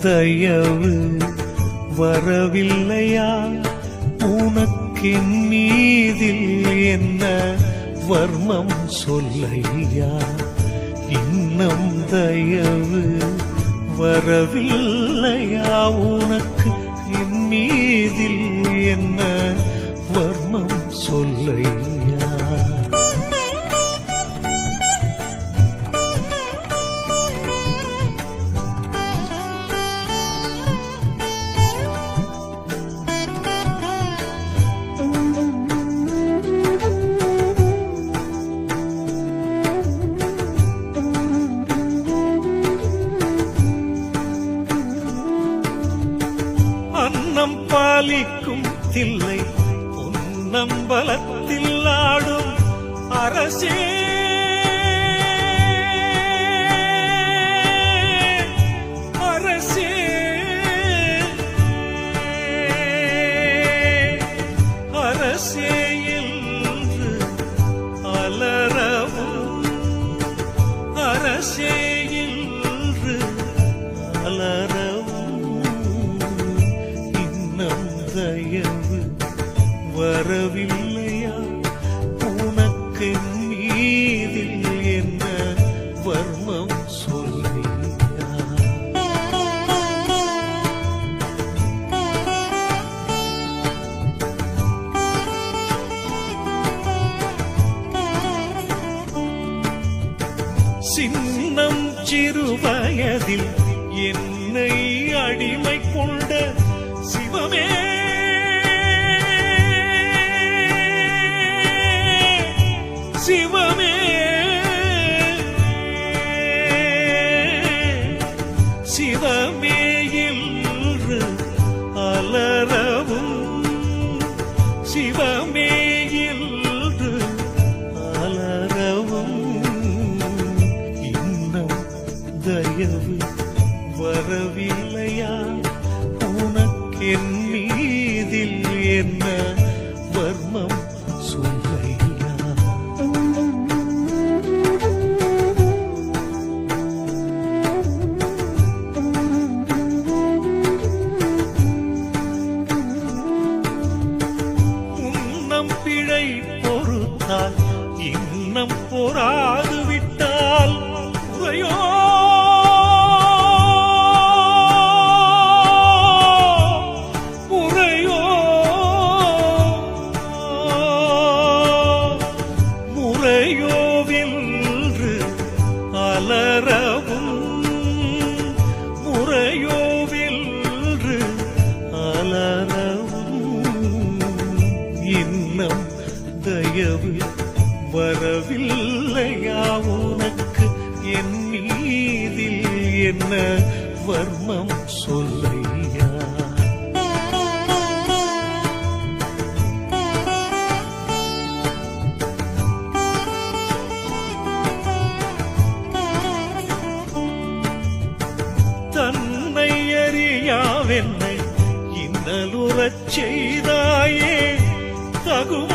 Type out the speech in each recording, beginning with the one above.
தயவு வரவில்லையா? உனக்கு மீதில் என்ன வர்மம் சொல்லையா? இன்னும் தயவு வரவில்லையா? உனக்கு என் மீதில் என்ன வர்மம் சொல்லையா? அன்னம் பாலிக்கும் தில்லை பொன்னம்பலத்தில் ஆடும் அரசே. அரசே. அரசே என்று அரசே. சின்னம் சிறுவயதில் என்னை அடிமை கொண்ட சிவமே. தயவு வரவில்லையா? உனக்கென் மீதில் என்ன வர்மம் சொல்லையா? உன்னம் பிழை பொறுத்தால் இன்னம் பொறாது வரவில்லையா உனக்கு? என் மீதில் என்ன வர்மம் சொல்லையா? தன்னை அறியாவென்னை இன்னலுறச் செய்தாயே தகுமோ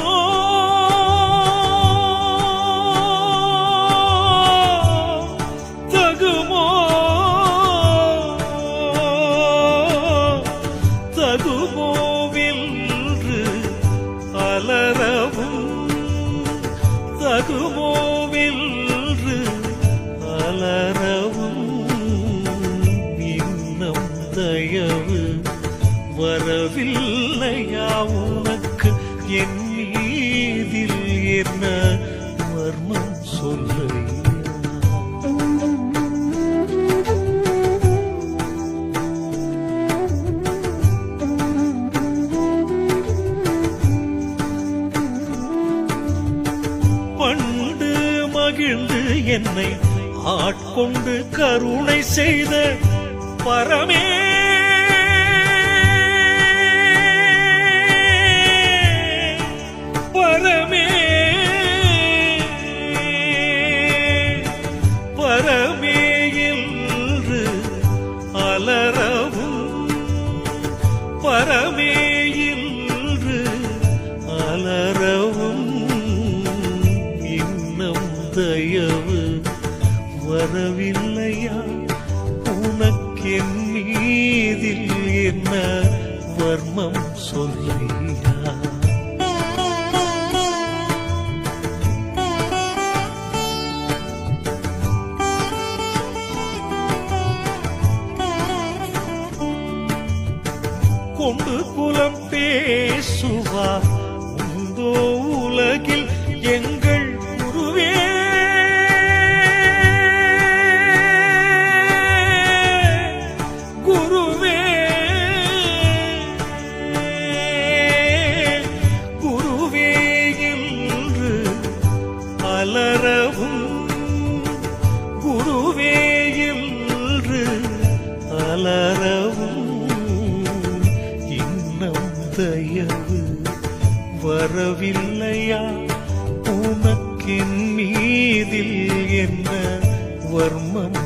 தகுமோவென்று அலறவும் இன்னும் தயவு வரவில்லையா உனக்கு? என் ஆட்கொண்டு கருணை செய்த பரமே. பரமே. வர்மம் சொல்லையா கொண்டு குலம் பேசுவா உந்தோ உலகில் எங்க வரவில்லையா உனக்கின் மீதில் என்ன வர்மம்?